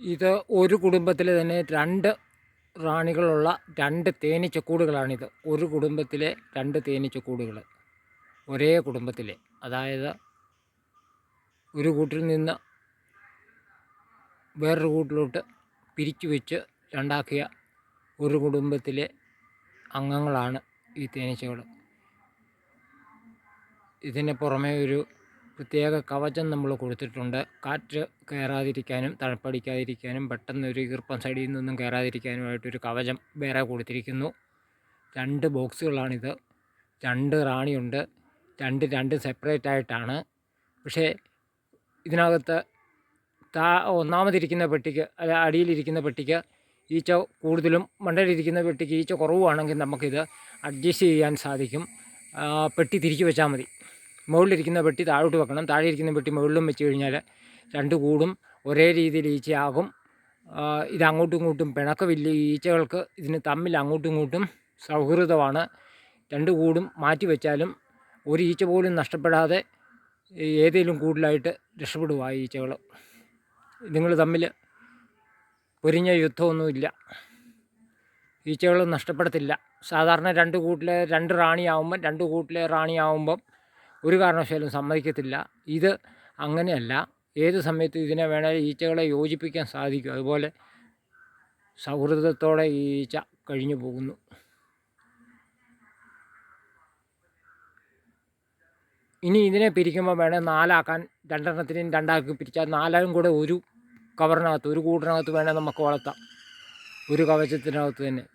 ഇത് ഒരു കുടുംബത്തിൽ തന്നെ രണ്ട് റാണികളുള്ള രണ്ട് തേനീച്ചക്കൂടുകളാണിത്. ഒരു കുടുംബത്തിലെ രണ്ട് തേനീച്ചക്കൂടുകൾ ഒരേ കുടുംബത്തിലെ. അതായത് ഒരു കൂട്ടിൽ നിന്ന് വേറൊരു കൂട്ടിലോട്ട് പിരിച്ചു വെച്ച് രണ്ടാക്കിയ ഒരു കുടുംബത്തിലെ അംഗങ്ങളാണ് ഈ തേനീച്ചകൾ ഇതിന് പുറമേ ഒരു പ്രത്യേക കവചം നമ്മൾ കൊടുത്തിട്ടുണ്ട്. കാറ്റ് കയറാതിരിക്കാനും തണുപ്പടിക്കാതിരിക്കാനും പെട്ടെന്ന് ഒരു ഈർപ്പം സൈഡിൽ നിന്നും കയറാതിരിക്കാനുമായിട്ടൊരു കവചം വേറെ കൊടുത്തിരിക്കുന്നു. രണ്ട് ബോക്സുകളാണിത്. രണ്ട് റാണിയുണ്ട്. രണ്ട് രണ്ട് സെപ്പറേറ്റ് ആയിട്ടാണ്. പക്ഷേ ഇതിനകത്ത് താ ഒന്നാമതിരിക്കുന്ന പെട്ടിക്ക് അല്ല അടിയിലിരിക്കുന്ന പെട്ടിക്ക് ഈച്ച കൂടുതലും മണ്ടയിലിരിക്കുന്ന പെട്ടിക്ക് ഈച്ച കുറവുവാണെങ്കിൽ നമുക്കിത് അഡ്ജസ്റ്റ് ചെയ്യാൻ സാധിക്കും. പെട്ടി തിരിച്ചു വെച്ചാൽ മതി. മുകളിലിരിക്കുന്ന പെട്ടി താഴോട്ട് വെക്കണം. താഴെ ഇരിക്കുന്ന പെട്ടി മുകളിലും വെച്ച് കഴിഞ്ഞാൽ രണ്ട് കൂടും. ഒരേ രീതിയിൽ ഈച്ചയാകും. ഇത് അങ്ങോട്ടും ഇങ്ങോട്ടും പിണക്കമില്ല ഈച്ചകൾക്ക്. ഇതിന് തമ്മിൽ അങ്ങോട്ടും ഇങ്ങോട്ടും സൗഹൃദമാണ്. രണ്ട് കൂടും മാറ്റി വെച്ചാലും ഒരു ഈച്ച പോലും നഷ്ടപ്പെടാതെ ഏതെങ്കിലും കൂടുതലായിട്ട് രക്ഷപ്പെടുക ആ ഈച്ചകൾ. നിങ്ങൾ തമ്മിൽ പൊരിഞ്ഞ യുദ്ധമൊന്നുമില്ല. ഈച്ചകൾ നഷ്ടപ്പെടത്തില്ല. സാധാരണ രണ്ട് കൂട്ടിലെ രണ്ട് റാണിയാവുമ്പം രണ്ട് കൂട്ടിലെ റാണിയാവുമ്പം ഒരു കാരണവശാലും സമ്മതിക്കത്തില്ല. ഇത് അങ്ങനെയല്ല. ഏത് സമയത്തും ഇതിനെ വേണേൽ ഈച്ചകളെ യോജിപ്പിക്കാൻ സാധിക്കും. അതുപോലെ സൗഹൃദത്തോടെ ഈ ഈച്ച കഴിഞ്ഞു പോകുന്നു. ഇനി ഇതിനെ പിരിക്കുമ്പോൾ വേണേൽ നാലാക്കാൻ രണ്ടെണ്ണത്തിനെയും രണ്ടാക്കി പിരിച്ചാൽ നാലായും കൂടെ ഒരു കവറിനകത്ത് ഒരു കൂടിനകത്ത് വേണേൽ നമുക്ക് വളർത്താം. ഒരു കവചത്തിനകത്ത് തന്നെ.